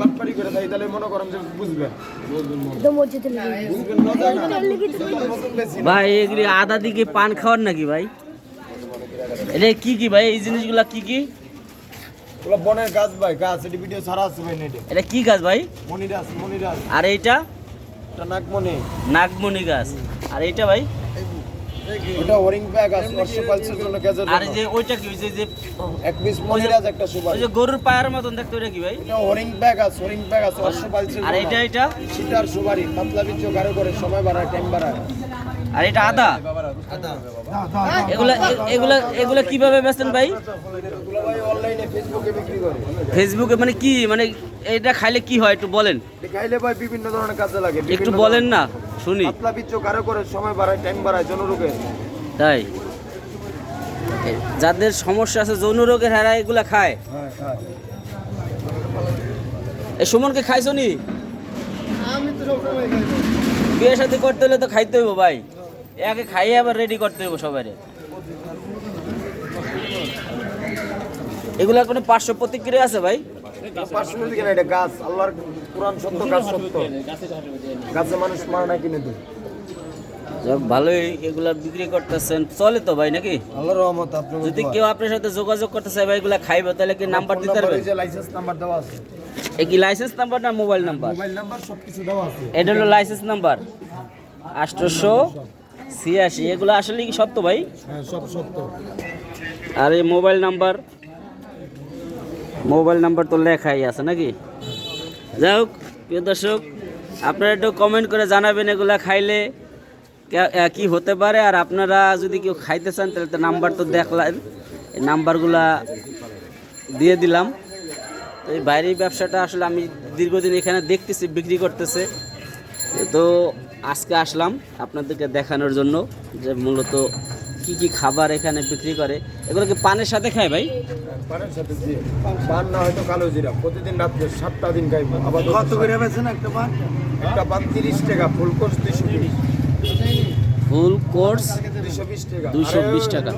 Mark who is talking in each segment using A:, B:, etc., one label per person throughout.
A: বাটপারি করে দেয় তাহলে মনে করেন যে বুঝবেন।
B: ভাই এগুলি আদা দিকে পান খাওয়ার নাকি ভাই? এটা কি কি ভাই? এই জিনিসগুলা কি কি?
A: বনের গাছ ভাই গাছ। এটি ভিডিও ছাড়া আছে ভাই নেটে।
B: এটা কি গাছ ভাই?
A: মনিরাজ মনিরাজ
B: আর এইটা?
A: এটা নাগমণি।
B: নাগমণি গাছ। আর এইটা ভাই?
A: ওটা হরিং ব্যাগ আছে অশ্ব পালসের জন্য গাছের
B: আর যে ওইটা কি ওই যে যে
A: এক পিস মনিরাজ একটা
B: ওই
A: সুপারি
B: যে গরুর পায়ের মতন দেখতে ওটা কি ভাই?
A: এটা হরিং ব্যাগ আছে হরিং ব্যাগ আছে অশ্ব পালসের
B: আর এটা এটা?
A: সিটার সুপারি পাতলা বিচ্ছ গাঢ় করে সময় বাড়ায় টাইম বাড়ায়।
B: আর এটা আদা? এগুলা এগুলা এগুলা কীভাবে বেচেন ভাই?
A: এগুলো ভাই অনলাইনে ফেসবুকে বিক্রি করে
B: ফেসবুকে মানে কি মানে এটা খাইলে কি হয় একটু বলেন।
A: খাইলে ভাই বিভিন্ন ধরনের কাজে লাগে
B: একটু বলেন না শুনি।
A: পাতলা বিচ্ছ গাঢ় করে সময় বাড়ায় টাইম বাড়ায় জনরোগের
B: তাই? যাদের সমস্যা আছে যৌন রোগের হারা এগুলা খায়?
A: হ্যাঁ হ্যাঁ
B: এ সুমনকে খাইছো নি?
A: আমি তো সবসময় খাই।
B: বিয়ে সাথে করতে হলে তো খাইতে হইব ভাই। একে খাইয়ে আবার রেডি করতে হইব সবাই এগুলা কোনো পার্শ্ব প্রতিক্রিয়া আছে ভাই?
A: পার্সোনালি কেন এটা গাছ আল্লাহর কোরআন সত্য গাছ সত্য। গাছে মানুষ মারা না কিনে দেয়।
B: যাক, ভালোই এগুলা বিক্রি করতেছেন। চলে তো ভাই নাকি?
A: আল্লাহর রহমত আপনার
B: যদি কেউ আপনার সাথে যোগাযোগ করতে চায় ভাই এগুলা খাইবে তাহলে কি নাম্বার দিতে পারবেন?
A: লাইসেন্স নাম্বার দেওয়া আছে।
B: এ কি লাইসেন্স নাম্বার না মোবাইল নাম্বার
A: মোবাইল নাম্বার সব দেওয়া আছে।
B: এটা হলো লাইসেন্স নাম্বার আষ্টশো ছিয়াশি এগুলো আসলে কি সত্য ভাই?
A: হ্যাঁ সব সত্য।
B: আর এই মোবাইল নাম্বার? মোবাইল নাম্বার তো লেখাই আছে নাকি? যাই হোক প্রিয় দর্শক আপনারা একটু কমেন্ট করে জানাবেন এগুলা খাইলে কি হতে পারে। আর আপনারা যদি কেউ খাইতে চান তাহলে তো নাম্বার তো দেখলেন। এই নাম্বারগুলা দিয়ে দিলাম। তো এই বাইরের ব্যবসাটা আসলে আমি দীর্ঘদিন এখানে দেখতেছি বিক্রি করতেছে। তো আজকে আসলাম আপনাদেরকে দেখানোর জন্য যে মূলত কি কি খাবার এখানে বিক্রি করে। এগুলো কি পানের সাথে খায় ভাই?
A: পানের সাথে জি। পান না হয়তো কালো জিরা। প্রতিদিন রাত্রে সাতটা দিন আবার কত করে বেছেন একটা পান? একটা পান তিরিশ টাকা ফুল কোর্স দুইশো বিশ।
B: ফুল কোর্স
A: দুইশো বিশ টাকা।
B: দুইশো বিশ টাকা।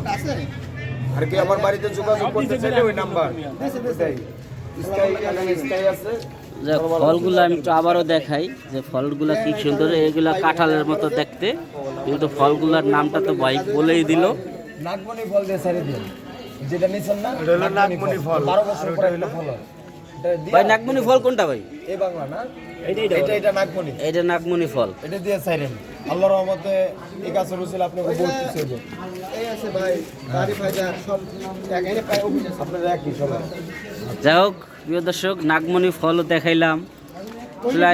A: আর কি আমার বাড়িতে যোগাযোগ করতে চাইলে ওই নাম্বার। স্কাই স্কাই আছে।
B: যে ফলগুলো আমি একটু আবারও দেখাই যে ফলগুলো কি সুন্দর এগুলা কাঁঠালের মতো দেখতে। কিন্তু ফলগুলোর নামটা তো ভাই বলেই দিল।
A: নাগমণি ফল দিয়ে সারি দিন। যেটা নিছেন না এটা হলো নাগমণি ফল। বারো বছর পরে একটা ফল। এটা দিয়ে-
B: ভাই নাগমণি ফল কোনটা ভাই?
A: এই বাংলা না? এটা এটা নাগমণি।
B: এটা নাগমণি ফল।
A: এটা দিয়ে সাইরেন আল্লাহর রহমতে এই গাছের রসিল আপনাকে বহুত কিছু হবে এই আছে ভাই গাড়ি সব। এখানে পায় আপনারা একই সবাই
B: যাই হোক প্রিয় দর্শক, নাগমণি ফলও দেখাইলাম।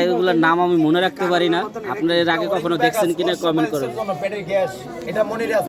B: এগুলোর নাম আমি মনে রাখতে পারি না। আপনারা এর আগে কখনো দেখছেন কিনা কমেন্ট করবেন।